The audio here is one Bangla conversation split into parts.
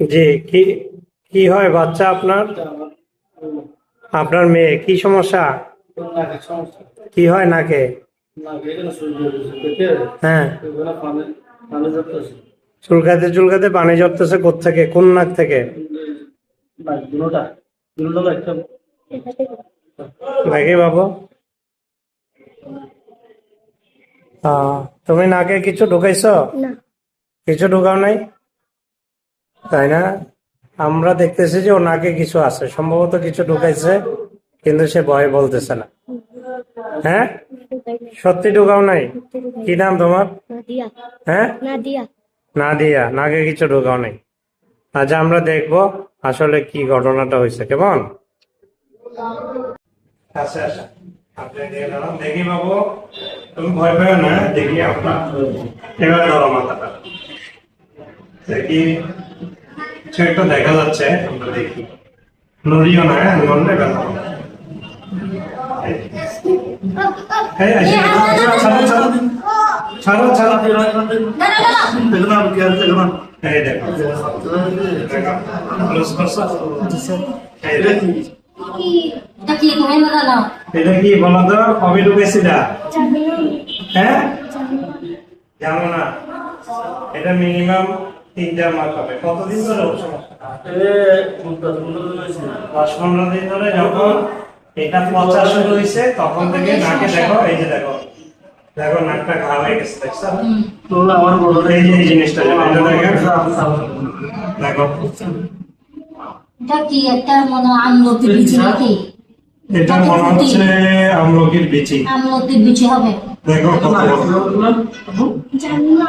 জি কি কি হয় বাচ্চা আপনার? আপনার মেয়ে কি সমস্যা? কি হয় নাকে? হ্যাঁ। চুলকাতে চুলকাতে পানি ঝরতেছে থেকে কোন নাক থেকে? নাক দেখি বাবু। তুমি নাকে কিছু ঢুকাইছো? কিছু ঢুকাও নাই? তাই না? আমরা দেখতেছি যে ও নাকে কিছু আছে। সম্ভবত কিছু ঢুকাইছে কিন্তু সে ভয়ে বলতেছে না। হ্যাঁ? সত্যি ঢুকাও নাই? কি নাম তোমার? হ্যাঁ? না দিয়া নাকে কিছু ঢুকাও নাই। আচ্ছা আমরা দেখব আসলে কি ঘটনাটা হয়েছে কেমন? আচ্ছা আচ্ছা। দেখি বাবু। তুমি ভয় পেও না দেখি আপনার। এবার ধরো মাথাটা। দেখি। কিছু একটা দেখা যাচ্ছে, আমরা দেখি। নড়িও না হ্যাঁ নড়লে ব্যথা হবে। এটা কি, বলো তো, কবে ঢুকেছিলা হ্যাঁ? জানো না। এটা মিনিমাম তিন চার মাস হবে। কতদিন ধরে ওর সমস্যা? এ কোনটা কোনটা হয়েছে দশ পনেরো দিন ধরে যখন এটা পচা শুরু হয়েছে তখন থেকে নাকে দেখো এই যে দেখো দেখো নাকটা ঘা হয়ে গেছে দেখছ? তো আমার বড় এই যে জিনিসটা দেখো দেখো। এটা কি একটা মনে বিচি নাকি? এটা মনে হচ্ছে আমলকির বিচি। আমলতি বিচি হবে। দেখো জানি না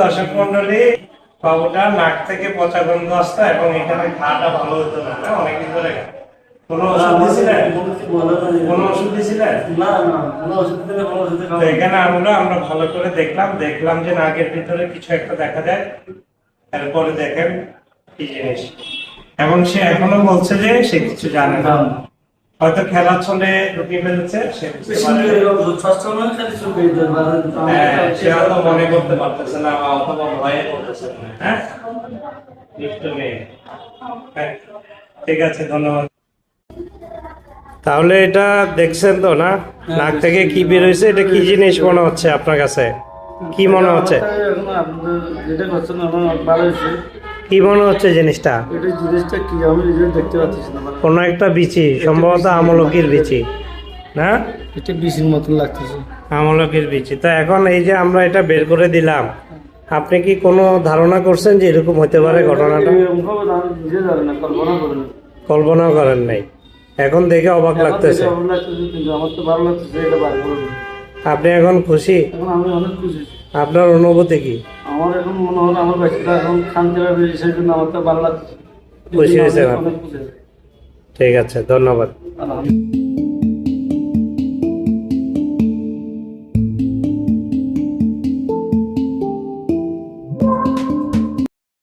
দর্শক মন্ডলী বাবুটা নাক থেকে পচা গন্ধ আসতো এবং এখানে খাটা ভালো হতো না না অনেকদিন ধরে। কোনো ওষুধ দিয়েছিলেন? কোনো ওষুধ দিয়েছিলেন? না না কোনো ওষুধ দিলে কোনো ওষুধ এখানে আমরা আমরা ভালো করে দেখলাম দেখলাম যে নাকের ভিতরে কিছু একটা দেখা যায়। তারপরে দেখেন কি জিনিস। এবং সে এখনও বলছে যে সে কিছু জানে না। হয়তো খেলার ঢুকিয়ে ফেলেছে সে বুঝতে পারে হ্যাঁ, সে হয়তো মনে করতে পারতেছে না অথবা ভয়ে করতেছে হ্যাঁ। হ্যাঁ, ঠিক আছে ধন্যবাদ। তাহলে এটা দেখছেন তো না? নাক থেকে কি বের হয়েছে এটা কি জিনিস মনে হচ্ছে আপনার কাছে? কি মনে হচ্ছে? যেটা করছেন আমার ভালো হয়েছে। কি মনে হচ্ছে জিনিসটা? এটা জিনিসটা কি? আমি নিজে দেখতে পাচ্ছি না। কোনো একটা বিচি সম্ভবত আমলকির বিচি না? এটা বিশির মতন লাগতেছে। আমলকির বিচি। তো এখন এই যে আমরা এটা বের করে দিলাম আপনি কি কোনো ধারণা করছেন যে এরকম হতে পারে ঘটনাটা? কল্পনা কল্পনাও করেন নাই। এখন দেখে অবাক লাগতেছে। আপনি এখন খুশি। আপনার অনুভূতি কি? আমার এখন মনে হলো আমার বাচ্চাটা এখন শান্তি পাবে সেই জন্য আমার তো ভালো লাগছে খুশি হয়েছে। ঠিক আছে ধন্যবাদ।